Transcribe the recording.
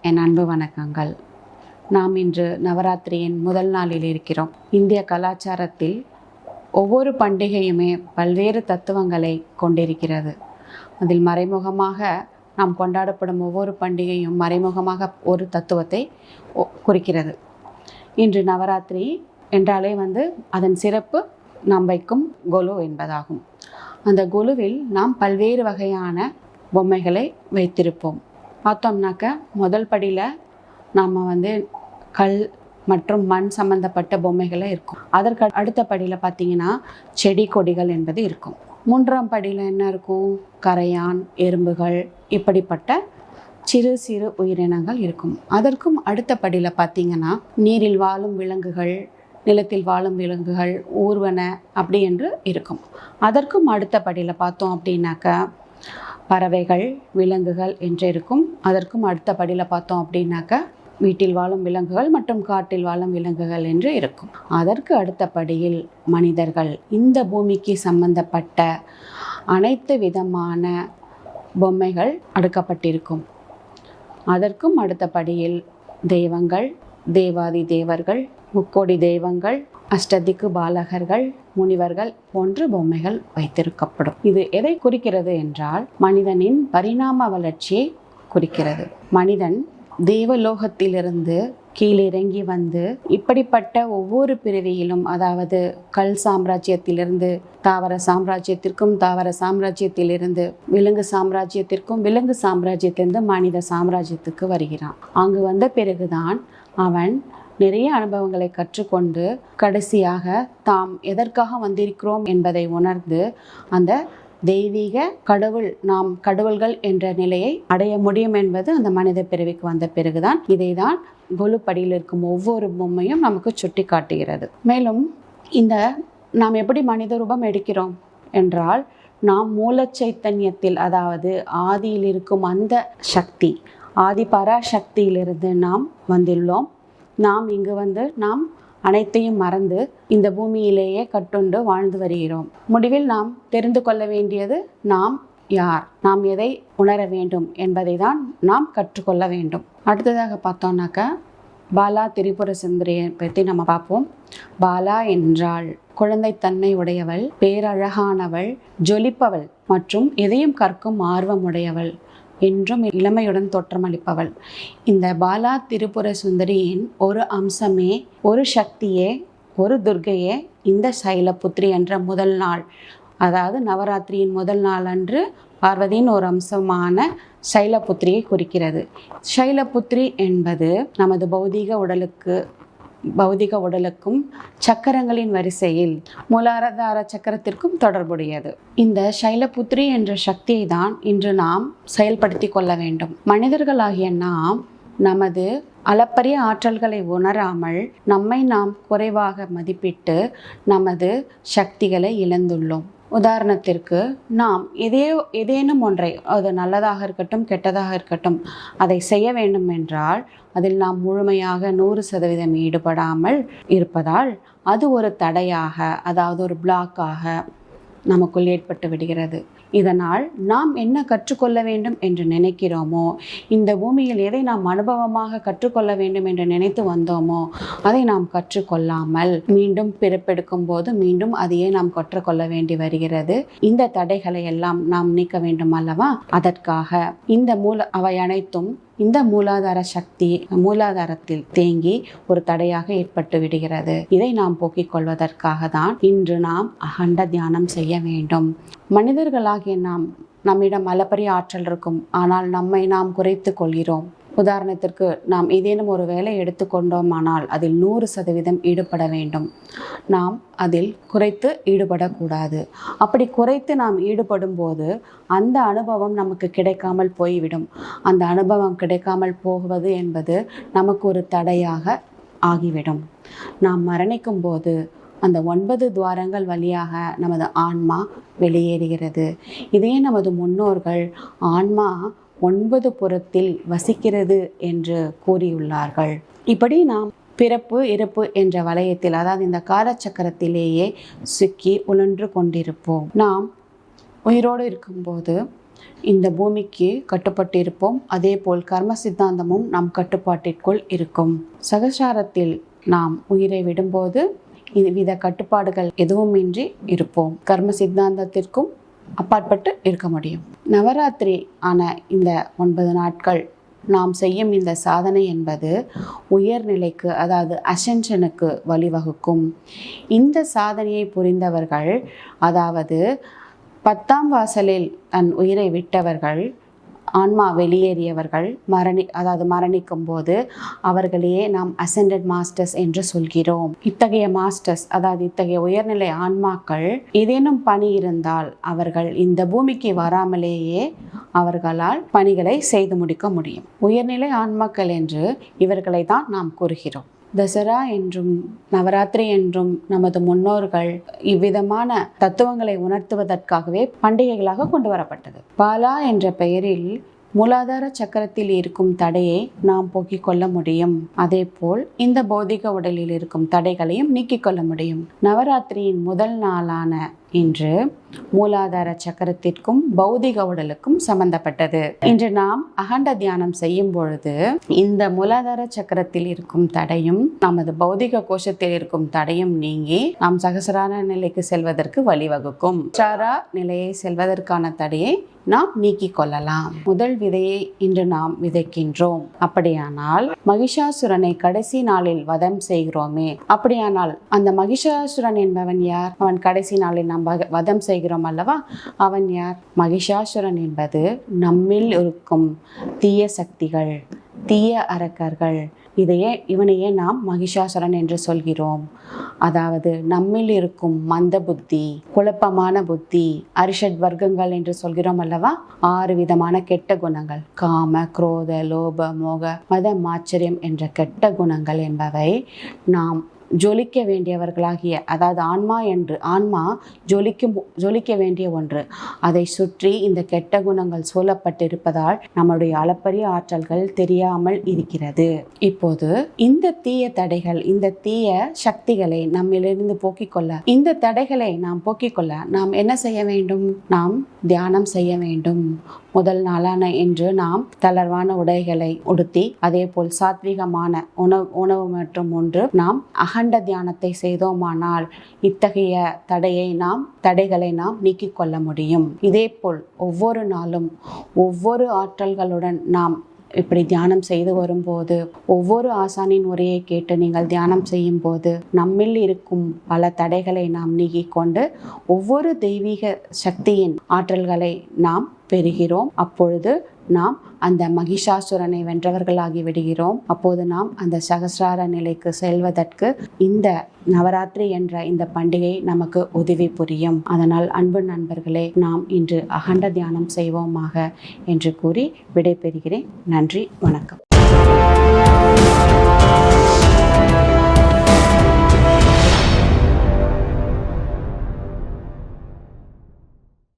என் அன்பு வணக்கங்கள். நாம் இன்று நவராத்திரியின் முதல் நாளில் இருக்கிறோம். இந்திய கலாச்சாரத்தில் ஒவ்வொரு பண்டிகையுமே பல்வேறு தத்துவங்களை கொண்டிருக்கிறது. அதில் மறைமுகமாக நாம் கொண்டாடப்படும் ஒவ்வொரு பண்டிகையும் மறைமுகமாக ஒரு தத்துவத்தை ஒ- குறிக்கிறது. இன்று நவராத்திரி என்றாலே வந்து அதன் சிறப்பு நாம் வைக்கும் கொலு என்பதாகும். அந்த கொலுவில் நாம் பல்வேறு வகையான பொம்மைகளை வைத்திருப்போம். பார்த்தோம்னாக்க முதல் படியில் நாம் வந்து கல் மற்றும் மண் சம்பந்தப்பட்ட பொம்மைகளை இருக்கும். அதற்கு அடுத்த படியில் பார்த்தீங்கன்னா செடி கொடிகள் என்பது இருக்கும். மூன்றாம் படியில் என்ன இருக்கும்? கரையான் எறும்புகள் இப்படிப்பட்ட சிறு சிறு உயிரினங்கள் இருக்கும். அதற்கும் அடுத்த படியில் பார்த்தீங்கன்னா நீரில் வாழும் விலங்குகள் நிலத்தில் வாழும் விலங்குகள் ஊர்வன அப்படி என்று இருக்கும். அதற்கும் அடுத்த படியில் பார்த்தோம் அப்படின்னாக்கா பறவைகள் விலங்குகள் என்று இருக்கும் அதற்கும் அடுத்த படியில் பார்த்தோம் அப்படின்னாக்கா வீட்டில் வாழும் விலங்குகள் மற்றும் காட்டில் வாழும் விலங்குகள் என்று இருக்கும். அதற்கு அடுத்த படியில் மனிதர்கள். இந்த பூமிக்கு சம்பந்தப்பட்ட அனைத்து விதமான பொம்மைகள் அடுக்கப்பட்டிருக்கும். அதற்கும் அடுத்த படியில் தெய்வங்கள் தேவாதி தேவர்கள் முக்கோடி தெய்வங்கள் அஷ்டதிக்கு பாலகர்கள் முனிவர்கள் போன்ற பொம்மைகள் வைத்திருக்கப்படும். இது எதை குறிக்கிறது என்றால் மனிதனின் பரிணாம வளர்ச்சியை குறிக்கிறது. மனிதன் தேவலோகத்திலிருந்து கீழிறங்கி வந்து இப்படிப்பட்ட ஒவ்வொரு பிறவியிலும் அதாவது கல் சாம்ராஜ்யத்திலிருந்து தாவர சாம்ராஜ்யத்திற்கும் தாவர சாம்ராஜ்யத்திலிருந்து விலங்கு சாம்ராஜ்யத்திற்கும் விலங்கு சாம்ராஜ்யத்திலிருந்து மனித சாம்ராஜ்யத்துக்கு வருகிறான். அங்கு வந்த பிறகுதான் அவன் நிறைய அனுபவங்களை கற்றுக்கொண்டு கடைசியாக தாம் எதற்காக வந்திருக்கிறோம் என்பதை உணர்ந்து அந்த தெய்வீக கடவுள் நாம் கடவுள்கள் என்ற நிலையை அடைய முடியும் என்பது அந்த மனித பிறவிக்கு வந்த பிறகுதான். இதைதான் கொலுப்படியில் இருக்கும் ஒவ்வொரு பொம்மையும் நமக்கு சுட்டி காட்டுகிறது மேலும் இந்த நாம் எப்படி மனித ரூபம் எடுக்கிறோம் என்றால் நாம் மூலச்சைத்தன்யத்தில் அதாவது ஆதியில் இருக்கும் அந்த சக்தி ஆதி பராசக்தியிலிருந்து நாம் வந்துள்ளோம். நாம் இங்கு வந்து நாம் அனைத்தையும் மறந்து இந்த பூமியிலேயே கட்டுண்டு வாழ்ந்து வருகிறோம். முடிவில் நாம் தெரிந்து கொள்ள வேண்டியது நாம் யார்? நாம் எதை உணர வேண்டும் என்பதை தான் நாம் கற்றுக்கொள்ள வேண்டும். அடுத்ததாக பார்த்தோம்னாக்க பாலா திரிபுர சுந்தரியை பற்றி நம்ம பார்ப்போம். பாலா என்றால் குழந்தைத்தன்மை உடையவள் பேரழகானவள் ஜொலிப்பவள் மற்றும் எதையும் கற்கும் ஆர்வம் உடையவள். என்றும் இளமையுடன் தோற்றமளிப்பவள். இந்த பாலா திரிபுர சுந்தரியின் ஒரு அம்சமே ஒரு சக்தியே ஒரு துர்கையே இந்த சைலபுத்திரி என்ற முதல் நாள். அதாவது நவராத்திரியின் முதல் நாள் அன்று பார்வதியின் ஒரு அம்சமான சைலபுத்திரியை குறிக்கிறது. சைலபுத்திரி என்பது நமது பௌதீக உடலுக்கு பௌதிக உடலுக்கும் சக்கரங்களின் வரிசையில் மூலாதார சக்கரத்திற்கும் தொடர்புடையது. இந்த சைலபுத்ரி என்ற சக்தியை தான் இன்று நாம் செயல்படுத்தி கொள்ள வேண்டும். மனிதர்களாகிய நாம் நமது அளப்பரிய ஆற்றல்களை உணராமல் நம்மை நாம் குறைவாக மதிப்பிட்டு நமது சக்திகளை இழந்துள்ளோம். உதாரணத்திற்கு நாம் எதே ஏதேனும் ஒன்றை அது நல்லதாக இருக்கட்டும் கெட்டதாக இருக்கட்டும் அதை செய்ய வேண்டும் என்றால் அதில் நாம் முழுமையாக நூறு சதவீதம் ஈடுபடாமல் இருப்பதால் அது ஒரு தடையாக அதாவது ஒரு பிளாக்காக நமக்குள் ஏற்பட்டு விடுகிறது. இதனால் நாம் என்ன கற்றுக்கொள்ள வேண்டும் என்று நினைக்கிறோமோ இந்த பூமியில் எதை நாம் அனுபவமாக கற்றுக்கொள்ள வேண்டும் என்று நினைத்து வந்தோமோ அதை நாம் கற்றுக்கொள்ளாமல் மீண்டும் பிறப்பெடுக்கும் போது மீண்டும் அதையே நாம் கற்றுக்கொள்ள வேண்டி வருகிறது. இந்த தடைகளை எல்லாம் நாம் நீக்க வேண்டும் அல்லவா? அதற்காக இந்த மூல அவை அனைத்தும் இந்த மூலாதார சக்தி மூலாதாரத்தில் தேங்கி ஒரு தடையாக ஏற்பட்டு விடுகிறது. இதை நாம் போக்கிக் கொள்வதற்காக தான் இன்று நாம் அகண்ட தியானம் செய்ய வேண்டும். மனிதர்களாகிய நாம் நம்மிடம் அளப்பரிய ஆற்றல் இருக்கும். ஆனால் நம்மை நாம் குறைத்து கொள்கிறோம். உதாரணத்திற்கு நாம் ஏதேனும் ஒரு வேலை எடுத்துக்கொண்டோமானால் அதில் நூறு சதவீதம் ஈடுபட வேண்டும். நாம் அதில் குறைத்து ஈடுபடக்கூடாது. அப்படி குறைத்து நாம் ஈடுபடும் போது அந்த அனுபவம் நமக்கு கிடைக்காமல் போய்விடும். அந்த அனுபவம் கிடைக்காமல் போவது என்பது நமக்கு ஒரு தடையாக ஆகிவிடும். நாம் மரணிக்கும் போது அந்த ஒன்பது துவாரங்கள் வழியாக நமது ஆன்மா வெளியேறுகிறது. இதே நமது முன்னோர்கள் ஆன்மா ஒன்பது புறத்தில் வசிக்கிறது என்று கூறியுள்ளார்கள். இப்படி நாம் பிறப்பு இறப்பு என்ற வளையத்தில் அதாவது இந்த காலச்சக்கரத்திலேயே சிக்கி உழன்று கொண்டிருப்போம். நாம் உயிரோடு இருக்கும்போது இந்த பூமிக்கு கட்டுப்பட்டு இருப்போம் அதேபோல் கர்ம சித்தாந்தமும் நம் கட்டுப்பாட்டிற்குள் இருக்கும். சகசாரத்தில் நாம் உயிரை விடும்போது வித கட்டுப்பாடுகள் எதுவுமின்றி இருப்போம். கர்ம சித்தாந்தத்திற்கும் அப்பாற்பட்டு இருக்க முடியும். நவராத்திரி ஆன இந்த ஒன்பது நாட்கள் நாம் செய்யும் இந்த சாதனை என்பது உயர்நிலைக்கு அதாவது அசென்ஷனுக்கு வழிவகுக்கும். இந்த சாதனையை புரிந்தவர்கள் அதாவது பத்தாம் வாசலில் தன் உயிரை விட்டவர்கள் ஆன்மா வெளியேறியவர்கள் மரணி அதாவது மரணிக்கும் போது அவர்களையே நாம் அசெண்டட் மாஸ்டர்ஸ் என்று சொல்கிறோம். இத்தகைய மாஸ்டர்ஸ் அதாவது இத்தகைய உயர்நிலை ஆன்மாக்கள் ஏதேனும் பணி இருந்தால் அவர்கள் இந்த பூமிக்கு வராமலேயே அவர்களால் பணிகளை செய்து முடிக்க முடியும். உயர்நிலை ஆன்மாக்கள் என்று இவர்களை தான் நாம் கூறுகிறோம். தசரா என்றும் நவராத்திரி என்றும் நமது முன்னோர்கள் இவ்விதமான தத்துவங்களை உணர்த்துவதற்காகவே பண்டிகைகளாக கொண்டு வரப்பட்டது. பாலா என்ற பெயரில் மூலாதார சக்கரத்தில் இருக்கும் தடையை நாம் போக்கிக் கொள்ள முடியும். அதேபோல் இந்த பௌதிக உடலில் இருக்கும் தடைகளையும் நீக்கிக் கொள்ள முடியும். நவராத்திரியின் முதல் நாளான இன்று மூலாதார சக்கரத்திற்கும் பௌதிக உடலுக்கும் சம்பந்தப்பட்டது. இன்று நாம் அகண்ட தியானம் செய்யும் பொழுது இந்த மூலாதார சக்கரத்தில் இருக்கும் தடையும் நமது பௌதிக கோஷத்தில் இருக்கும் தடையும் நீங்கி நாம் சகசரான நிலைக்கு செல்வதற்கு வழிவகுக்கும். சாரா நிலையை செல்வதற்கான தடையை நாம் நீக்கிக் கொள்ளலாம். முதல் விதையை இன்று நாம் விதைக்கின்றோம். அப்படியானால் மகிஷாசுரனை கடைசி நாளில் வதம் செய்கிறோமே. அப்படியானால் அந்த மகிஷாசுரன் என்பவன் யார்? அவன் கடைசி நாளில் நாம் வக- வதம் செய்கிறோம் அல்லவா? அவன் யார்? மகிஷாசுரன் என்பது நம்மில் இருக்கும் தீய சக்திகள் தீய அரக்கர்கள். இதையே இவனையே நாம் மகிஷாசுரன் என்று சொல்கிறோம். அதாவது நம்மில் இருக்கும் மந்த புத்தி குழப்பமான புத்தி அரிஷட் வர்க்கங்கள் என்று சொல்கிறோம் அல்லவா? ஆறு விதமான கெட்ட குணங்கள். காம குரோத லோப மோக மத மாச்சரியம் என்ற கெட்ட குணங்கள் என்பவை நாம் ஜொலிக்க வேண்டியவர்களாகிய அதாவது ஆன்மா என்று ஆன்மா ஜொலிக்கும் ஜொலிக்க வேண்டிய ஒன்று. அதை சுற்றி இந்த கெட்ட குணங்கள் சூழப்பட்டிருப்பதால் நம்முடைய அளப்பரிய ஆற்றல்கள் தெரியாமல் இருக்கிறது. இப்போது இந்த தீய தடைகள் இந்த தீய சக்திகளை நம்மிலிருந்து போக்கிக் கொள்ள இந்த தடைகளை நாம் போக்கிக் கொள்ள நாம் என்ன செய்ய வேண்டும்? நாம் தியானம் செய்ய வேண்டும். முதல் நாளான இன்று நாம் தளர்வான உடைகளை உடுத்தி அதே போல் சாத்விகமான உணவு உணவு மற்றும் ஒன்று நாம் அகண்ட தியானத்தை செய்தோமானால் இத்தகைய தடையை நாம் தடைகளை நாம் நீக்கிக் கொள்ள முடியும். இதேபோல் ஒவ்வொரு நாளும் ஒவ்வொரு ஆற்றல்களுடன் நாம் இப்படி தியானம் செய்து வரும்போது ஒவ்வொரு ஆசானின் உரையை கேட்டு நீங்கள் தியானம் செய்யும் போது நம்மில் இருக்கும் பல தடைகளை நாம் நீக்கிக் கொண்டு ஒவ்வொரு தெய்வீக சக்தியின் ஆற்றல்களை நாம் பெறுகிறோம். அப்பொழுது நாம் அந்த மகிஷாசுரனை வென்றவர்களாகி விடுகிறோம். அப்போது நாம் அந்த சகசிரார நிலைக்கு செல்வதற்கு இந்த நவராத்திரி என்ற இந்த பண்டிகை நமக்கு உதவி புரியும். அதனால் அன்பு நண்பர்களே நாம் இன்று அகண்ட தியானம் செய்வோமாக என்று கூறி விடைபெறுகிறேன். நன்றி வணக்கம்.